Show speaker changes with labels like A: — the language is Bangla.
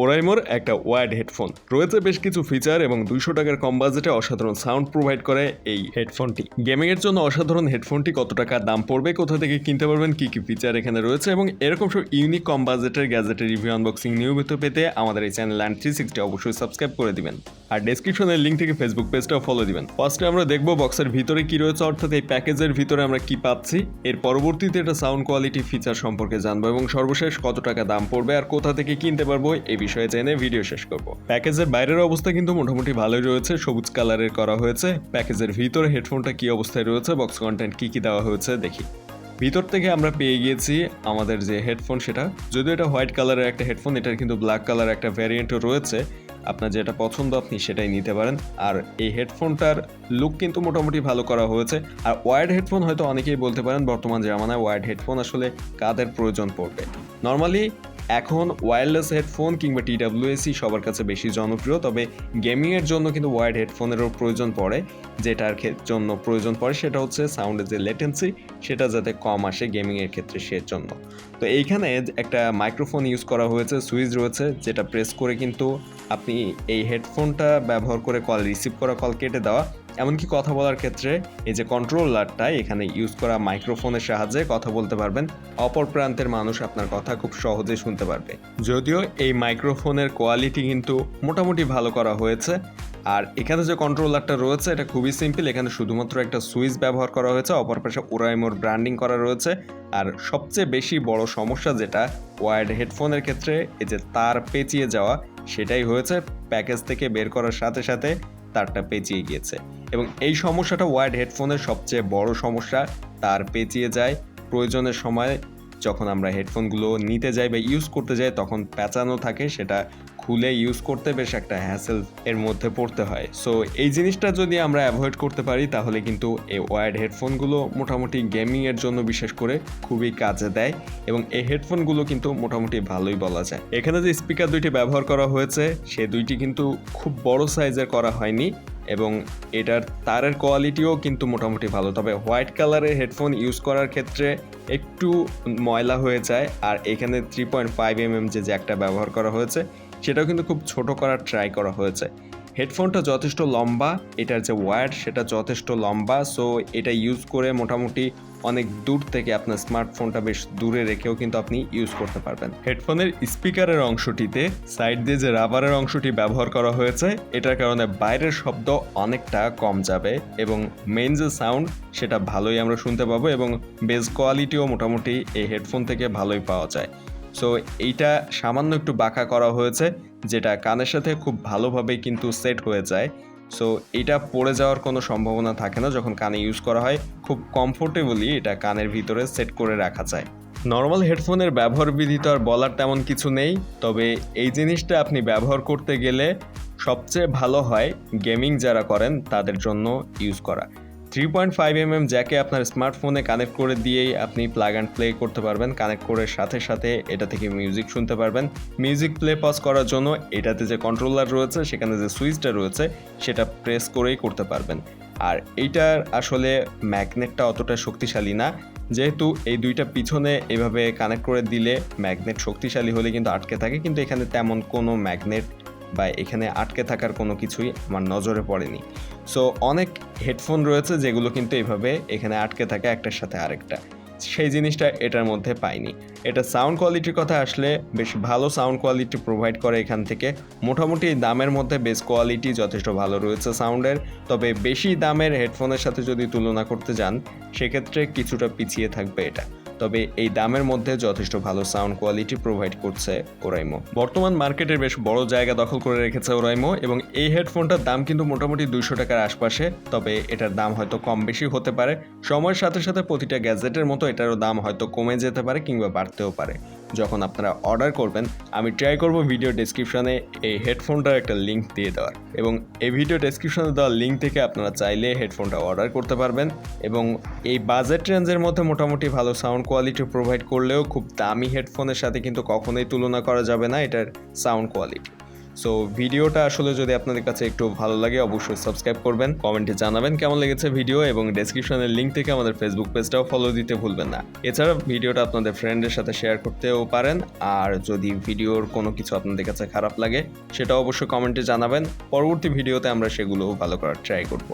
A: ওরাইমোর একটা ওয়ার্ড হেডফোন রয়েছে বেশ কিছু ফিচার এবং দুইশো টাকার কম বাজেটে অসাধারণ সাউন্ড প্রোভাইড করে এই হেডফোনটি গেমিং এর জন্য অসাধারণ হেডফোনটি কত টাকা দাম পড়বে, কোথা থেকে কিনতে পারবেন, কি কি ফিচার এখানে রয়েছে এবং এরকম সব ইউনিক কম বাজেটের গ্যাজেটের রিভিউ আনবক্সিং নিয়মিত পেতে আমাদের এই চ্যানেল ল্যান্ড থ্রি সিক্সটি অবশ্যই সাবস্ক্রাইব করে দিবেন। আর ডেসক্রিপশনের লিঙ্ক থেকে ফেসবুক পেজটাও ফলো দিবেন। ফার্স্টে আমরা দেখব বক্সের ভিতরে কি রয়েছে, অর্থাৎ এই প্যাকেজের ভিতরে আমরা কি পাচ্ছি। এর পরবর্তীতে এটা সাউন্ড কোয়ালিটি ফিচার সম্পর্কে জানব এবং সর্বশেষ কত টাকা দাম পড়বে আর কোথা থেকে কিনতে পারব, এই বিষয়ে জেনে ভিডিও শেষ করব। প্যাকেজের বাইরের অবস্থা কিন্তু মোটামুটি ভালোই রয়েছে, সবুজ কালারের করা হয়েছে। প্যাকেজের ভিতরে হেডফোনটা কি অবস্থায় রয়েছে বক্স কন্টেন্ট কি কি দেওয়া হয়েছে, দেখি। ভিতর থেকে আমরা পেয়ে গিয়েছি আমাদের যে হেডফোন সেটা। যদিও এটা হোয়াইট কালারের একটা হেডফোন, এটার কিন্তু ব্ল্যাক কালার একটা ভ্যারিয়েন্টও রয়েছে। আপনার যেটা পছন্দ আপনি সেটাই নিতে পারেন। আর এই হেডফোনটার লুক কিন্তু মোটামুটি ভালো করা হয়েছে। আর ওয়ার্ড হেডফোন হয়তো অনেকেই বলতে পারেন, বর্তমান জামানায় ওয়ার্ড হেডফোন আসলে কাদের প্রয়োজন পড়বে? নর্মালি এখন ওয়্যারলেস হেডফোন কিংবা টিডাব্লিউএসি সবার কাছে বেশি জনপ্রিয়, তবে গেমিংয়ের জন্য কিন্তু ওয়ার্ড হেডফোনেরও প্রয়োজন পড়ে। যেটার জন্য প্রয়োজন পড়ে সেটা হচ্ছে সাউন্ডের যে লেটেন্সি সেটা যাতে কম আসে গেমিংয়ের ক্ষেত্রে সে জন্য। তো এইখানে একটা মাইক্রোফোন ইউজ করা হয়েছে সুইচ রয়েছে, যেটা প্রেস করে কিন্তু আপনি এই হেডফোনটা ব্যবহার করে কল রিসিভ করা কল কেটে দেওয়া এমনকি কথা বলার ক্ষেত্রে এই যে কন্ট্রোলারটা এখানে ইউজ করা মাইক্রোফোনের সাহায্যে কথা বলতে পারবেন। অপর প্রান্তের মানুষ আপনার কথা খুব সহজে শুনতে পারবে। যদিও এই মাইক্রোফোনের কোয়ালিটি কিন্তু মোটামুটি ভালো করা হয়েছে। আর এখানে যে কন্ট্রোলারটা রয়েছে, এটা খুবই সিম্পল এখানে শুধুমাত্র একটা সুইচ ব্যবহার করা হয়েছে, অপর পাশে ওরাইমোর ব্র্যান্ডিং করা রয়েছে। আর সবচেয়ে বেশি বড় সমস্যা যেটা ওয়ার্ড হেডফোনের ক্ষেত্রে এই যে তার পেঁচিয়ে যাওয়া, সেটাই হয়েছে। প্যাকেজ থেকে বের করার সাথে সাথে তারটা পেঁচিয়ে গিয়েছে। এবং এই সমস্যাটা ওয়ার্ড হেডফোনের সবচেয়ে বড় সমস্যা, তার পেঁচিয়ে যায়। প্রয়োজনের সময় যখন আমরা হেডফোনগুলো নিতে যাই বা ইউজ করতে যাই, তখন প্যাঁচানো থাকে, সেটা খুলে ইউজ করতে বেশ একটা হ্যাসেল এর মধ্যে পড়তে হয়। সো এই জিনিসটা যদি আমরা অ্যাভয়েড করতে পারি, তাহলে কিন্তু এই ওয়ার্ড হেডফোনগুলো মোটামুটি গেমিংয়ের জন্য বিশেষ করে খুবই কাজে দেয় এবং এই হেডফোনগুলো কিন্তু মোটামুটি ভালোই বলা যায়। এখানে যে স্পিকার দুইটি ব্যবহার করা হয়েছে, সে দুইটি কিন্তু খুব বড় সাইজের করা হয়নি এবং এটার তারের কোয়ালিটিও কিন্তু মোটামুটি ভালো। তবে হোয়াইট কালারের হেডফোন ইউজ করার ক্ষেত্রে একটু ময়লা হয়ে যায়। আর এখানে থ্রি পয়েন্ট ফাইভ এম যে জ্যাকটা ব্যবহার করা হয়েছে সেটাও কিন্তু খুব ছোট করার ট্রাই করা হয়েছে। হেডফোনটা যথেষ্ট লম্বা, এটার যে ওয়্যার সেটা যথেষ্ট লম্বা সো এটা ইউজ করে মোটামুটি অনেক দূর থেকে আপনার স্মার্টফোনটা বেশ দূরে রেখেও কিন্তু আপনি ইউজ করতে পারবেন। হেডফোনের স্পিকারের অংশটিতে সাইড দিয়ে যে রাবারের অংশটি ব্যবহার করা হয়েছে, এটার কারণে বাইরের শব্দ অনেকটা কম যাবে এবং মেইন যে সাউন্ড সেটা ভালোই আমরা শুনতে পাবো এবং বেস কোয়ালিটিও মোটামুটি এই হেডফোন থেকে ভালোই পাওয়া যায়। সো এইটা সামান্য একটু বাঁকা করা হয়েছে, যেটা কানের সাথে খুব ভালোভাবেই কিন্তু সেট হয়ে যায়। সো এটা পড়ে যাওয়ার কোনো সম্ভাবনা থাকে না যখন কানে ইউজ করা হয়, খুব কমফোর্টেবলি এটা কানের ভিতরে সেট করে রাখা যায়। নর্মাল হেডফোনের ব্যবহার বিধি তো আর বলার তেমন কিছু নেই, তবে এই জিনিসটা আপনি ব্যবহার করতে গেলে সবচেয়ে ভালো হয় গেমিং যারা করেন, তাদের জন্য ইউজ করা। Three point five M M জ্যাকে আপনার স্মার্টফোনে কানেক্ট করে দিয়েই আপনি প্লাগ অ্যান্ড প্লে করতে পারবেন। কানেক্ট করে সাথে সাথে এটা থেকে মিউজিক শুনতে পারবেন। মিউজিক প্লে পজ করার জন্য এটাতে যে কন্ট্রোলার রয়েছে, সেখানে যে সুইচটা রয়েছে, সেটা প্রেস করেই করতে পারবেন। আর এইটার আসলে ম্যাগনেটটা অতটা শক্তিশালী না। যেহেতু এই দুইটা পিছনে এভাবে কানেক্ট করে দিলে ম্যাগনেট শক্তিশালী হলে কিন্তু আটকে থাকে, কিন্তু এখানে তেমন কোনো ম্যাগনেট বা এখানে আটকে থাকার কোনো কিছুই আমার নজরে পড়েনি। সো অনেক হেডফোন রয়েছে যেগুলো কিন্তু এভাবে এখানে আটকে থাকে একটার সাথে আরেকটা। সেই জিনিসটা এটার মধ্যে পাইনি। এটা সাউন্ড কোয়ালিটির কথা আসলে বেশ ভালো সাউন্ড কোয়ালিটি প্রোভাইড করে এখান থেকে। মোটামুটি দামের মধ্যে বেস কোয়ালিটি যথেষ্ট ভালো রয়েছে সাউন্ডের তবে বেশি দামের হেডফোনের সাথে যদি তুলনা করতে যান, সেক্ষেত্রে কিছুটা পিছিয়ে থাকবে এটা। তবে এই দামের মধ্যে যথেষ্ট ভালো সাউন্ড কোয়ালিটি প্রোভাইড করছে ওরাইমো। বর্তমান মার্কেটের বেশ বড় জায়গা দখল করে রেখেছে ওরাইমো এবং এই হেডফোনটার দাম কিন্তু মোটামুটি দুইশো টাকার আশপাশে, তবে এটার দাম হয়তো কম বেশি হতে পারে। সময়ের সাথে সাথে প্রতিটা গ্যাজেটের মতো এটারও দাম হয়তো কমে যেতে পারে কিংবা বাড়তেও পারে। যখন আপনারা অর্ডার করবেন, আমি ট্রাই করব ভিডিও ডেসক্রিপশনে এই হেডফোনটার একটা লিঙ্ক দিয়ে দেওয়ার। এবং এই ভিডিও ডেসক্রিপশনে দেওয়া লিঙ্ক থেকে আপনারা চাইলে হেডফোনটা অর্ডার করতে পারবেন এবং এই বাজেট রেঞ্জের মধ্যে মোটামুটি ভালো সাউন্ড কোয়ালিটি প্রোভাইড করলেও খুব দামি হেডফোনের সাথে কিন্তু কখনোই তুলনা করা যাবে না, এটার সাউন্ড কোয়ালিটি সো ভিডিওটা আসলে যদি আপনাদের কাছে একটু ভালো লাগে, অবশ্যই সাবস্ক্রাইব করবেন। কমেন্টে জানাবেন কেমন লেগেছে ভিডিও এবং ডেসক্রিপশনের লিঙ্ক থেকে আমাদের ফেসবুক পেজটাও ফলো দিতে ভুলবেন না। এছাড়া ভিডিওটা আপনাদের ফ্রেন্ডের সাথে শেয়ার করতেও পারেন। আর যদি ভিডিওর কোনো কিছু আপনাদের কাছে খারাপ লাগে সেটা অবশ্যই কমেন্টে জানাবেন। পরবর্তী ভিডিওতে আমরা সেগুলো ভালো করার ট্রাই করব।